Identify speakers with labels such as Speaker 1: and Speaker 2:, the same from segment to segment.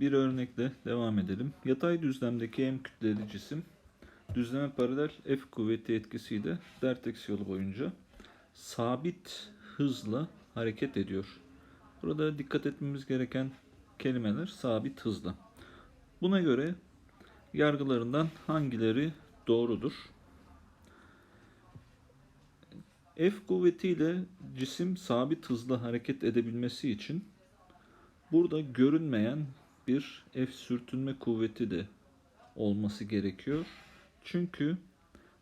Speaker 1: bir örnekle devam edelim. Yatay düzlemdeki M kütleli cisim düzleme paralel F kuvveti etkisiyle dert yolu boyunca sabit hızla hareket ediyor. Burada dikkat etmemiz gereken kelimeler sabit hızla. Buna göre yargılarından hangileri doğrudur? F kuvvetiyle cisim sabit hızla hareket edebilmesi için burada görünmeyen bir F sürtünme kuvveti de olması gerekiyor. Çünkü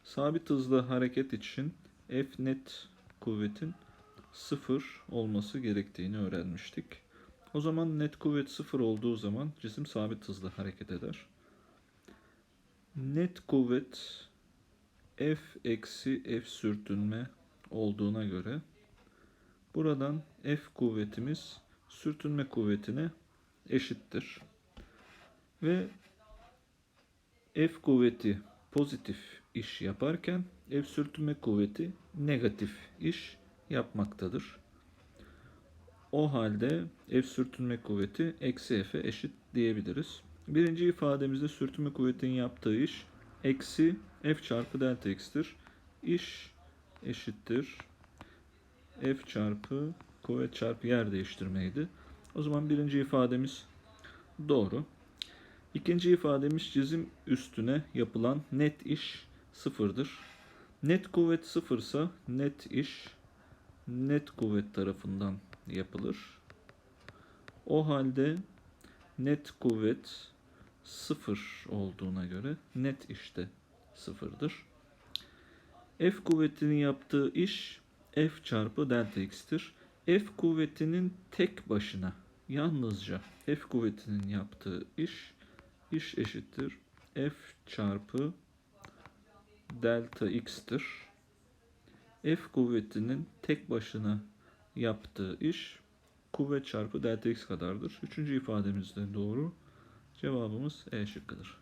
Speaker 1: sabit hızla hareket için F net kuvvetin sıfır olması gerektiğini öğrenmiştik. O zaman net kuvvet sıfır olduğu zaman cisim sabit hızla hareket eder. Net kuvvet F eksi F sürtünme olduğuna göre buradan F kuvvetimiz sürtünme kuvvetine eşittir. Ve F kuvveti pozitif iş yaparken F sürtünme kuvveti negatif iş yapmaktadır. O halde F sürtünme kuvveti eksi F'e eşit diyebiliriz. Birinci ifademizde sürtünme kuvvetinin yaptığı iş eksi F çarpı delta x'tir. İş eşittir. F çarpı kuvvet çarpı yer değiştirmeydi. O zaman birinci ifademiz doğru. İkinci ifademiz çizim üstüne yapılan net iş sıfırdır. Net kuvvet sıfırsa net iş net kuvvet tarafından yapılır. O halde net kuvvet sıfır olduğuna göre net işte sıfırdır. F kuvvetinin yaptığı iş F çarpı delta x'tir. F kuvvetinin tek başına yalnızca F kuvvetinin yaptığı iş iş eşittir F çarpı delta x'tir. F kuvvetinin tek başına yaptığı iş kuvvet çarpı delta x kadardır. Üçüncü ifademiz de doğru. Cevabımız E şıkkıdır.